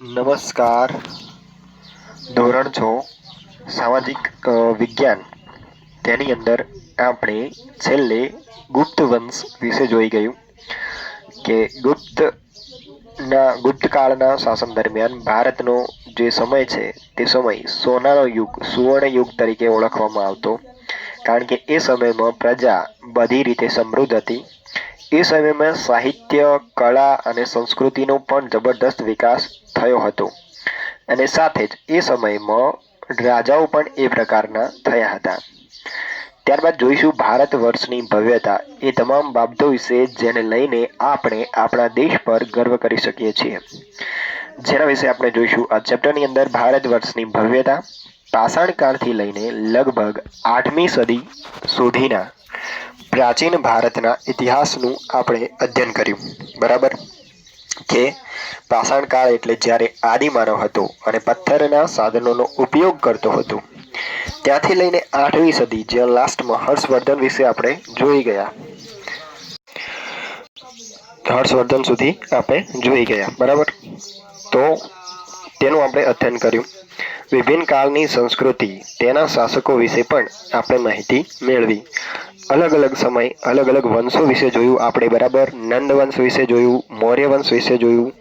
નમસ્કાર. ધોરણ છ, સામાજિક વિજ્ઞાન. તેની અંદર આપણે છેલ્લે ગુપ્ત વંશ વિશે જોઈ ગયું કે ગુપ્તના ગુપ્તકાળના શાસન દરમિયાન ભારતનો જે સમય છે, તે સમય સોનાનો યુગ, સુવર્ણ યુગ તરીકે ઓળખવામાં આવતો. કારણ કે એ સમયમાં પ્રજા બધી રીતે સમૃદ્ધ હતી. એ સમયમાં સાહિત્ય, કળા અને સંસ્કૃતિનો પણ જબરદસ્ત વિકાસ થયો હતો. અને સાથે જ એ સમયમાં રાજાઓ પણ એ પ્રકારના થયા હતા. ત્યારબાદ જોઈશું ભારત વર્ષની ભવ્યતા. એ તમામ બાબતો વિશે જેને લઈને આપણે આપણા દેશ પર ગર્વ કરી શકીએ છીએ. જેના વિશે આપણે જોઈશું આ ચેપ્ટરની અંદર ભારત વર્ષની ભવ્યતા. પાષાણ કાળથી લઈને લગભગ આઠમી સદી સુધીના પ્રાચીન ભારતના ઇતિહાસનું આપણે અધ્યયન કર્યું. બરાબર? કે પાષાણ કાળ એટલે જ્યારે આદિમાનવ હતો અને પથ્થરના સાધનોનો ઉપયોગ કરતો હતો. ત્યાંથી લઈને આઠમી સદી, જ્યાં લાસ્ટમાં હર્ષવર્ધન વિશે આપણે જોઈ ગયા. હર્ષવર્ધન સુધી આપણે જોઈ ગયા, બરાબર? તો તેનું આપણે અધ્યયન કર્યું. વિભિન્ન કાળની સંસ્કૃતિ તેના શાસકો વિશે પણ આપણે માહિતી મેળવી. અલગ અલગ સમય અલગ અલગ વંશો વિશે જોયું આપણે બરાબર નંદ વંશ વિશે જોયું મૌર્ય વંશ વિશે જોયું,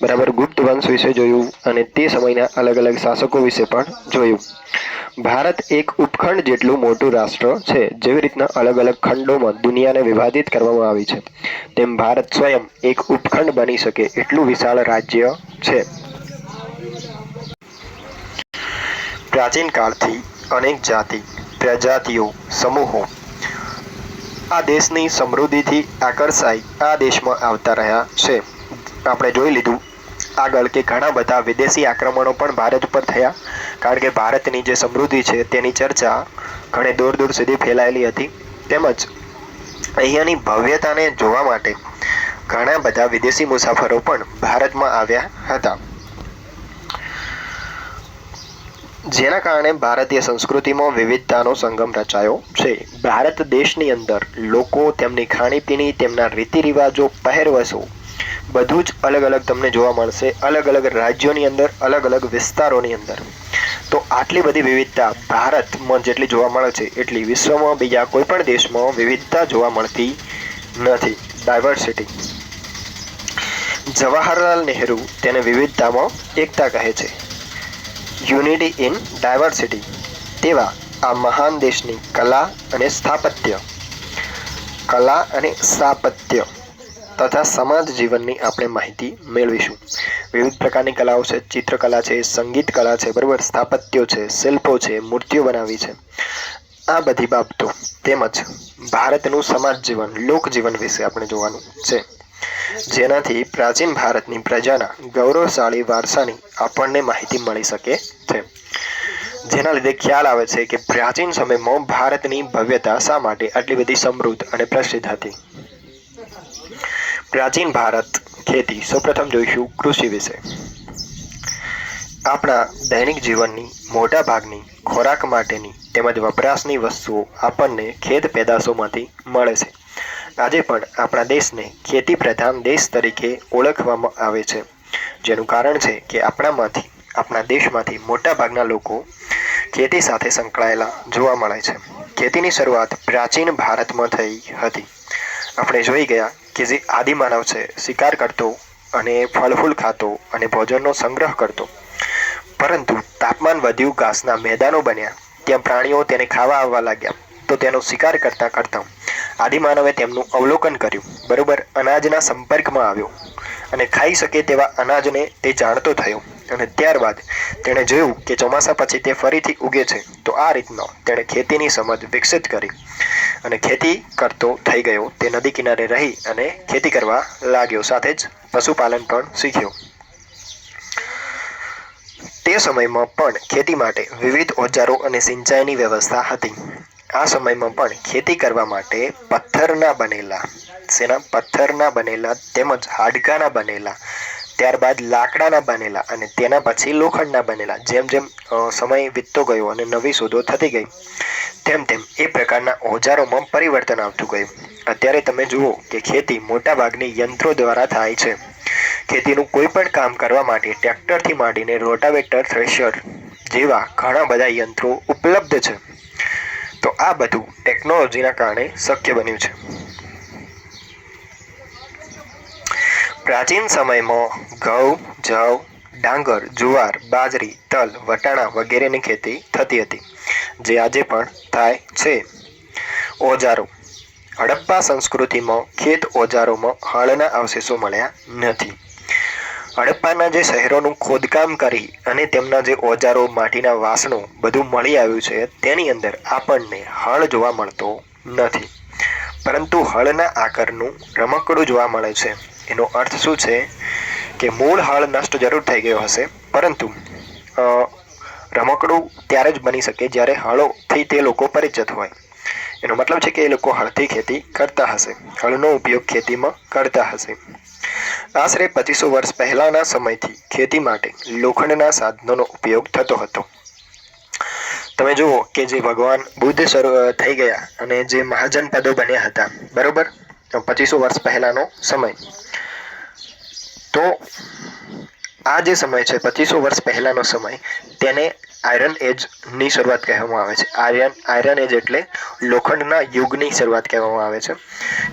બરાબર ગુપ્ત વંશ વિશે જોયું અને તે સમયના અલગ અલગ શાસકો વિશે પણ જોયું. ભારત એક ઉપખંડ જેટલું મોટું રાષ્ટ્ર છે, જેવી રીતના અલગ અલગ ખંડોમાં દુનિયાને વિભાજિત કરવામાં આવી છે. તેમ ભારત સ્વયં એક ઉપખંડ બની શકે એટલું વિશાળ રાજ્ય છે. પ્રાચીન કાળથી અનેક જાતિ, પ્રજાતિઓ, સમૂહો આ દેશની સમૃદ્ધિથી આકર્ષાઈ આ દેશમાં આવતા રહ્યા છે. આપણે જોઈ લીધું આગળ કે ઘણા બધા વિદેશી આક્રમણો પણ ભારત ઉપર થયા. કારણ કે ભારતની જે સમૃદ્ધિ છે તેની ચર્ચા ઘણે દૂર દૂર સુધી ફેલાયેલી હતી. તેમજ અહીંયાની ભવ્યતાને જોવા માટે ઘણા બધા વિદેશી મુસાફરો પણ ભારતમાં આવ્યા હતા. જેના કારણે ભારતીય સંસ્કૃતિમાં વિવિધતાનો સંગમ રચાયો છે. ભારત દેશની અંદર લોકો તેમની ખાણીપીણી, તેમના રીતિ રિવાજો પહેરવશો બધું જ અલગ અલગ તમને જોવા મળશે. અલગ અલગ રાજ્યોની અંદર અલગ અલગ વિસ્તારોની અંદર. તો આટલી બધી વિવિધતા ભારતમાં જેટલી જોવા મળે છે, એટલી વિશ્વમાં બીજા કોઈ પણ દેશમાં વિવિધતા જોવા મળતી નથી. ડાયવર્સિટી જવાહરલાલ નહેરુ તેને વિવિધતામાં એકતા કહે છે. Unity in diversity. તેવા આ મહાન દેશની કલા અને સ્થાપત્ય. કલા અને સ્થાપત્ય તથા સમાજ જીવનની આપણે માહિતી મેળવીશું. વિવિધ પ્રકારની કલાઓ છે. ચિત્રકલા છે સંગીત કલા છે, બરાબર? સ્થાપત્યો છે, શિલ્પો છે, મૂર્તિઓ બનાવી છે. આ બધી બાબતો તેમજ ભારતનું સમાજ જીવન, લોકજીવન વિશે આપણે જોવાનું છે. જેનાથી પ્રાચીન ભારતની પ્રજાના ગૌરવશાળી વારસાની આપણને માહિતી મળી શકે છે. જેના લીધે ખ્યાલ આવે છે કે પ્રાચીન સમયમાં ભારતની ભવ્યતા શા માટે આટલી બધી સમૃદ્ધ અને પ્રસિદ્ધ હતી? પ્રાચીન ભારત ખેતી સૌપ્રથમ જોઈશું કૃષિ વિશે. આપણા દૈનિક જીવનની મોટા ભાગની ખોરાક માટેની તેમજ વપરાશની વસ્તુઓ આપણને ખેત પેદાશોમાંથી મળે છે. આજે પણ આપણા દેશને ખેતી પ્રધાન દેશ તરીકે ઓળખવામાં આવે છે. જેનું કારણ છે કે આપણામાંથી, આપણા દેશમાંથી મોટાભાગના લોકો ખેતી સાથે સંકળાયેલા જોવા મળે છે. ખેતીની શરૂઆત પ્રાચીન ભારતમાં થઈ હતી. આપણે જોઈ ગયા કે જે આદિમાનવ છે, શિકાર કરતો અને ફળફૂલ ખાતો અને ભોજનનો સંગ્રહ કરતો. પરંતુ તાપમાન વધ્યું, ઘાસના મેદાનો બન્યા. ત્યાં પ્રાણીઓ તેને ખાવા આવવા લાગ્યા. તો તેનો શિકાર કરતાં કરતાં આદિમાનવે તેમનું અવલોકન કર્યું. બરોબર અનાજના સંપર્કમાં આવ્યો અને ખાઈ શકે તેવા અનાજને તે જાણતો થયો. અને ત્યારબાદ તેણે જોયું કે ચોમાસા પછી તે ફરીથી ઉગે છે, તો આ રીતનો તેણે ખેતીની સમજ વિકસિત કરી અને ખેતી કરતો થઈ ગયો. તે નદી કિનારે રહી અને ખેતી કરવા લાગ્યો. સાથે જ પશુપાલન પણ શીખ્યો. તે સમયમાં પણ ખેતી માટે વિવિધ ઓજારો અને સિંચાઈની વ્યવસ્થા હતી. આ સમયમાં પણ ખેતી કરવા માટે પથ્થરના બનેલા સેના પથ્થરના બનેલા તેમજ હાડકાના બનેલા, ત્યારબાદ લાકડાના બનેલા અને તેના પછી લોખંડના બનેલા, જેમ જેમ સમય વીતતો ગયો અને નવી શોધો થતી ગઈ, તેમ તેમ એ પ્રકારના ઓજારોમાં પરિવર્તન આવતું ગયું. અત્યારે તમે જુઓ કે ખેતી મોટાભાગની યંત્રો દ્વારા થાય છે. ખેતીનું કોઈ પણ કામ કરવા માટે ટ્રેક્ટરથી માંડીને રોટાવેટર, થ્રેશર જેવા ઘણા બધા યંત્રો ઉપલબ્ધ છે. આ બધું ટેકનોલોજીના કારણે શક્ય બન્યું છે. પ્રાચીન સમયમાં ઘઉં, જવ, ડાંગર, જુવાર, બાજરી, તલ, વટાણા વગેરેની ખેતી થતી હતી, જે આજે પણ થાય છે. ઓજારો. હડપ્પા સંસ્કૃતિમાં ખેત ઓજારોમાં હળના અવશેષો મળ્યા નથી. હડપ્પાના જે શહેરોનું ખોદકામ કરી અને તેમના જે ઓજારો, માટીના વાસણો બધું મળી આવ્યું છે, તેની અંદર આપણને હળ જોવા મળતો નથી. પરંતુ હળના આકારનું રમકડું જોવા મળે છે. એનો અર્થ શું છે કે મૂળ હળ નષ્ટ જરૂર થઈ ગયો હશે, પરંતુ રમકડું ત્યારે જ બની શકે જ્યારે હળોથી તે લોકો પરિચિત હોય. એનો મતલબ છે કે એ લોકો હળથી ખેતી કરતા હશે. હળનો ઉપયોગ ખેતીમાં કરતા હશે. આશરે પચીસો વર્ષ પહેલાંના સમયથી ખેતી માટે લોખંડના સાધનોનો ઉપયોગ થતો હતો. તમે જુઓ કે જે ભગવાન બુદ્ધ શરૂ થઈ ગયા અને જે મહાજન પદો બન્યા હતા, બરોબર? પચીસો વર્ષ પહેલાનો સમય. તો આ જે સમય છે, પચીસો વર્ષ પહેલાનો સમય, તેને આયરન એજની શરૂઆત કહેવામાં આવે છે. આયરન આયરન એજ એટલે લોખંડના યુગની શરૂઆત કહેવામાં આવે છે.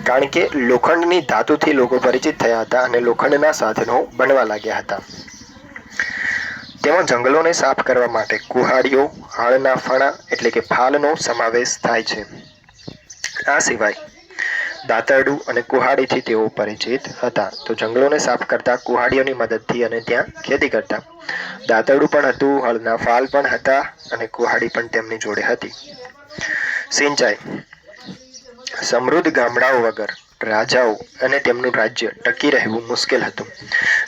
કારણ કે લોખંડની ધાતુથી લોકો પરિચિત થયા હતા અને લોખંડના સાધનો બનવા લાગ્યા હતા. તેમાં જંગલોને સાફ કરવા માટે કુહાડીઓ હાળના ફણા એટલે કે ફાલનો સમાવેશ થાય છે. આ સિવાય દાતરડું અને કુહાડીથી તેઓ પરિચિત હતા. તો જંગલોને સાફ કરતા કુહાડીઓની મદદથી અને ત્યાં ખેતી કરતા. દાતરડું પણ હતું, હળના ફાલ પણ હતા અને કુહાડી પણ તેમની જોડે હતી. સિંચાઈ. સમૃદ્ધ ગામડાઓ વગર રાજાઓ અને તેમનું રાજ્ય ટકી રહેવું મુશ્કેલ હતું.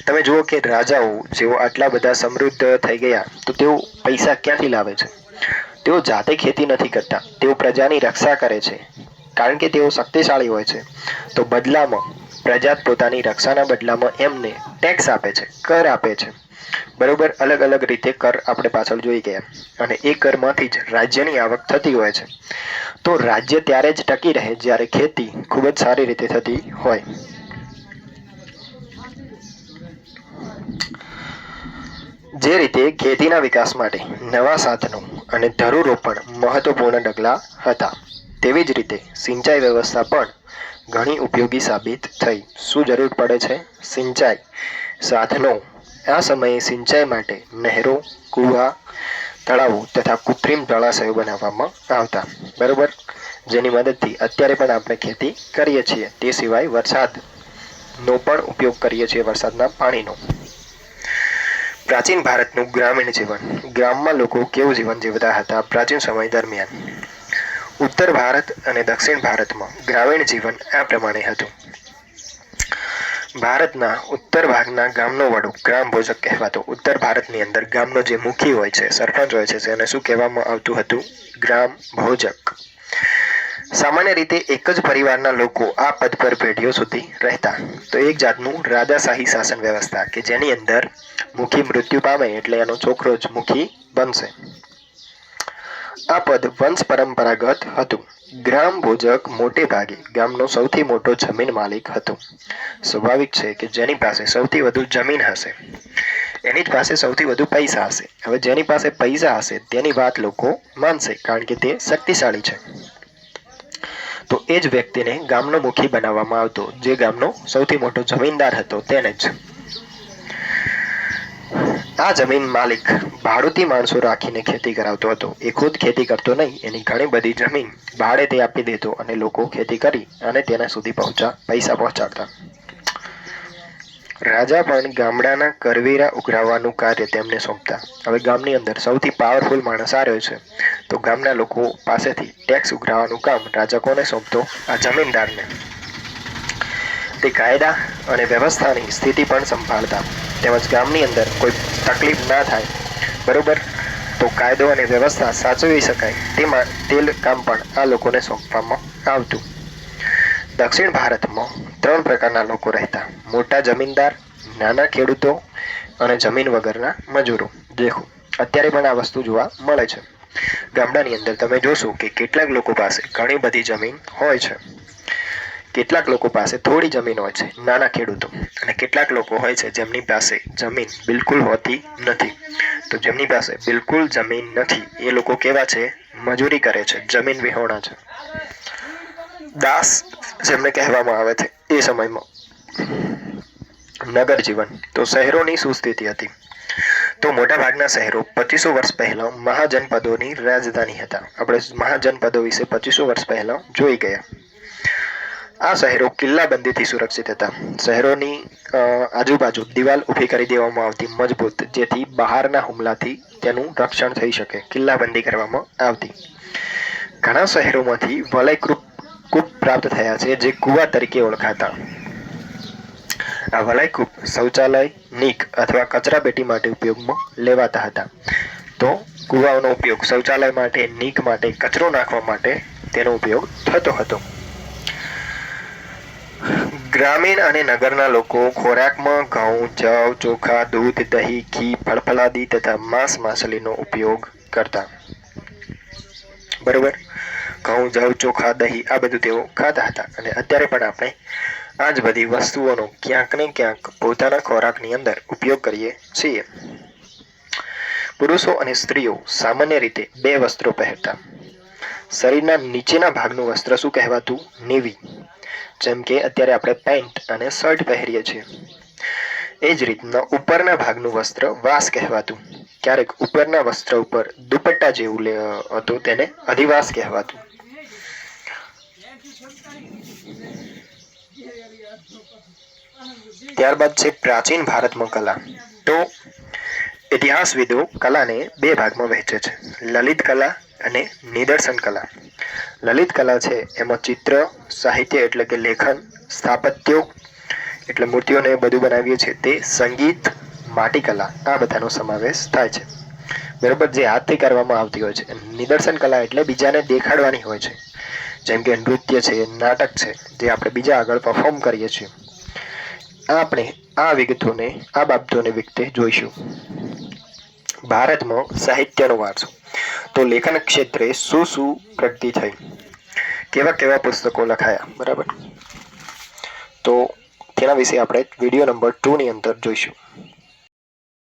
તમે જુઓ કે રાજાઓ જેઓ આટલા બધા સમૃદ્ધ થઈ ગયા, તો તેઓ પૈસા ક્યાંથી લાવે છે? તેઓ જાતે ખેતી નથી કરતા. તેઓ પ્રજાની રક્ષા કરે છે. કારણ કે તેઓ શક્તિશાળી હોય છે. તો બદલામાં પ્રજા પોતાની રક્ષાના બદલામાં એમને ટેક્સ આપે છે, કર આપે છે. બરોબર? અલગ અલગ રીતે કર આપણે પાછળ જોઈ ગયા. અને એ કરમાંથી જ રાજ્યની આવક થતી હોય છે. તો રાજ્ય ત્યારે જ ટકી રહે જ્યારે ખેતી ખૂબ જ સારી રીતે થતી હોય. જે રીતે ખેતીના વિકાસ માટે નવા સાધનો અને ધરુરોપણ મહત્વપૂર્ણ ડગલા હતા. તેવી જ રીતે સિંચાઈ વ્યવસ્થા પણ ઘણી ઉપયોગી સાબિત થઈ. શું જરૂર પડે છે? સિંચાઈ સાધનો. આ સમયે સિંચાઈ માટે નહેરો, કૂવા, તળાવો તથા કૃત્રિમ જળાશયો બનાવવામાં આવતા. બરાબર? જેની મદદથી અત્યારે પણ આપણે ખેતી કરીએ છીએ. તે સિવાય વરસાદનો પણ ઉપયોગ કરીએ છીએ, વરસાદના પાણીનો. પ્રાચીન ભારતનું ગ્રામીણ જીવન. ગ્રામમાં લોકો કેવું જીવન જીવતા હતા પ્રાચીન સમય દરમિયાન? ઉત્તર ભારત અને દક્ષિણ ભારતમાં ગ્રામીણ જીવન આ પ્રમાણે હતું. ભારતના ઉત્તર ભાગના ગામનો વડો ગ્રામ ભોજક કહેવાતો. ઉત્તર ભારતની અંદર ગામનો જે મુખી હોય છે, સરપંચ હોય છે તેને શું કહેવામાં આવતું હતું? ગ્રામ ભોજક. સામાન્ય રીતે એક જ પરિવારના લોકો આ પદ પર પેઢીઓ સુધી રહેતા. તો એક જાતનું રાજાશાહી શાસન વ્યવસ્થા કે જેની અંદર મુખી મૃત્યુ પામે એટલે એનો છોકરો જ મુખી બનશે. આ પદ વંશ પરંપરાગત હતું. ગ્રામ ભોજક મોટે ભાગે ગામનો સૌથી મોટો જમીન માલિક હતો. સ્વાભાવિક છે કે જેની પાસે સૌથી વધુ જમીન હશે, એની જ પાસે સૌથી વધુ પૈસા હશે. હવે જેની પાસે પૈસા હશે તેની વાત લોકો માનશે કારણ કે તે શક્તિશાળી છે. તો એ જ વ્યક્તિને ગામનો મુખી બનાવવામાં આવતો, જે ગામનો સૌથી મોટો જમીનદાર હતો, તેને જ આ જમીન માલિક ભાડુતી માણસો રાખીને ખેતી કરાવતો હતો. એ ખુદ ખેતી કરતો નહીં, એની ઘણી બધી જમીન ભાડે તે આપી દેતો અને લોકો ખેતી કરી અને તેના સુધી પહોંચા, પૈસા પહોંચાડતા. રાજા પણ ગામડાના કરવેરા ઉઘરાવવાનું કાર્ય તેમને સોંપતા. હવે ગામની અંદર સૌથી પાવરફુલ માણસ આ રહ્યો છે. તો ગામના લોકો પાસેથી ટેક્સ ઉઘરાવવાનું કામ રાજા કોને સોંપતો આ જમીનદારને. તે કાયદા અને વ્યવસ્થાની સ્થિતિ પણ સંભાળતા. તેમજ ગામની અંદર કોઈ તકલીફ ના થાય. બરોબર? તો કાયદો અને વ્યવસ્થા સાચવી શકાય. તેમાં તેલ કામ પણ આ લોકોને સોંપવામાં આવતું. દક્ષિણ ભારતમાં ત્રણ પ્રકારના લોકો રહેતા. મોટા જમીનદાર, નાના ખેડૂતો અને જમીન વગરના મજૂરો. દેખો, અત્યારે પણ આ વસ્તુ જોવા મળે છે. ગામડાની અંદર તમે જોશો કે કેટલાક લોકો પાસે ઘણી બધી જમીન હોય છે. કેટલાક લોકો પાસે થોડી જમીન હોય છે, નાના ખેડૂતો. અને કેટલાક લોકો હોય છે જેમની પાસે જમીન બિલકુલ હોતી નથી. તો જેમની પાસે બિલકુલ જમીન નથી, એ લોકો કેવા છે? મજૂરી કરે છે, જમીન વિહોણા છે. દાસ જેમને કહેવામાં આવે છે, એ સમયમાં નગર જીવન, તો શહેરોની સુસ્થિતિ હતી. તો મોટાભાગના શહેરો પચીસો વર્ષ પહેલા મહાજનપદોની રાજધાની હતા. આપણે મહાજનપદો વિશે પચીસો વર્ષ પહેલા જોઈ ગયા. આ શહેરો કિલ્લાબંધીથી સુરક્ષિત હતા. શહેરોની આજુબાજુ દિવાલ ઊભી કરી દેવામાં આવતી મજબૂત, જેથી બહારના હુમલાથી તેનું રક્ષણ થઈ શકે, કિલ્લાબંધી કરવામાં આવતી. ઘણા શહેરોમાંથી વલયકૃપ કૂપ પ્રાપ્ત થયા છે, જે કુવા તરીકે ઓળખાતા. આ વલયકૂપ શૌચાલય, નીક અથવા કચરાપેટી માટે ઉપયોગમાં લેવાતા હતા. તો કુવાઓનો ઉપયોગ શૌચાલય માટે, નીક માટે, કચરો નાખવા માટે તેનો ઉપયોગ થતો હતો. ગ્રામીણ અને નગરના લોકો ખોરાકમાં ઘઉં જવ ચોખા, દૂધ, દહીં, ઘી, ફળફળાદી તથા માંસ માછલીનો ઉપયોગ કરતા. બરોબર? ઘઉં જવ ચોખા, દહીં આ બધું તેઓ ખાતા હતા અને અત્યારે પણ આપણે આ જ બધી વસ્તુઓનો ક્યાંક ને ક્યાંક પોતાના ખોરાકની અંદર ઉપયોગ કરીએ છીએ. પુરુષો અને સ્ત્રીઓ સામાન્ય રીતે બે વસ્ત્રો પહેરતા. શરીરના નીચેના ભાગનું વસ્ત્ર શું કહેવાતું? નેવી. જેમ કે અત્યારે આપણે પેન્ટ અને શર્ટ પહેરીએ છીએ. એ જ રીતના ઉપરના ભાગનું વસ્ત્ર વાસ કહેવાતું. ક્યારેક ઉપરના વસ્ત્ર ઉપર દુપટ્ટા જેવું હતું તેને અધિવાસ કહેવાતું. ત્યારબાદ છે પ્રાચીન ભારતમાં કલા. તો ઇતિહાસવિદો કલાને બે ભાગમાં વહેંચે છે. લલિત કલા અને નિદર્શન કલા. લલિત કલા છે એમાં ચિત્ર, સાહિત્ય એટલે કે લેખન, સ્થાપત્યો એટલે મૂર્તિઓને બધું બનાવીએ છીએ તે સંગીત માટીકલા આ બધાનો સમાવેશ થાય છે. બરોબર જે હાથથી કરવામાં આવતી હોય છે. નિદર્શન કલા એટલે બીજાને દેખાડવાની હોય છે. જેમ કે નૃત્ય છે, નાટક છે, જે આપણે બીજા આગળ પરફોર્મ કરીએ છીએ. આપણે આ વિગતોને, આ બાબતોને વિગતે જોઈશું. ભારતમાં સાહિત્યનો વારસો. તો લેખન ક્ષેત્રે શું શું પ્રગતિ થઈ? કેવા કેવા પુસ્તકો લખાયા? બરાબર? તો તેના વિશે આપણે વીડિયો નંબર ટુની અંદર જોઈશું.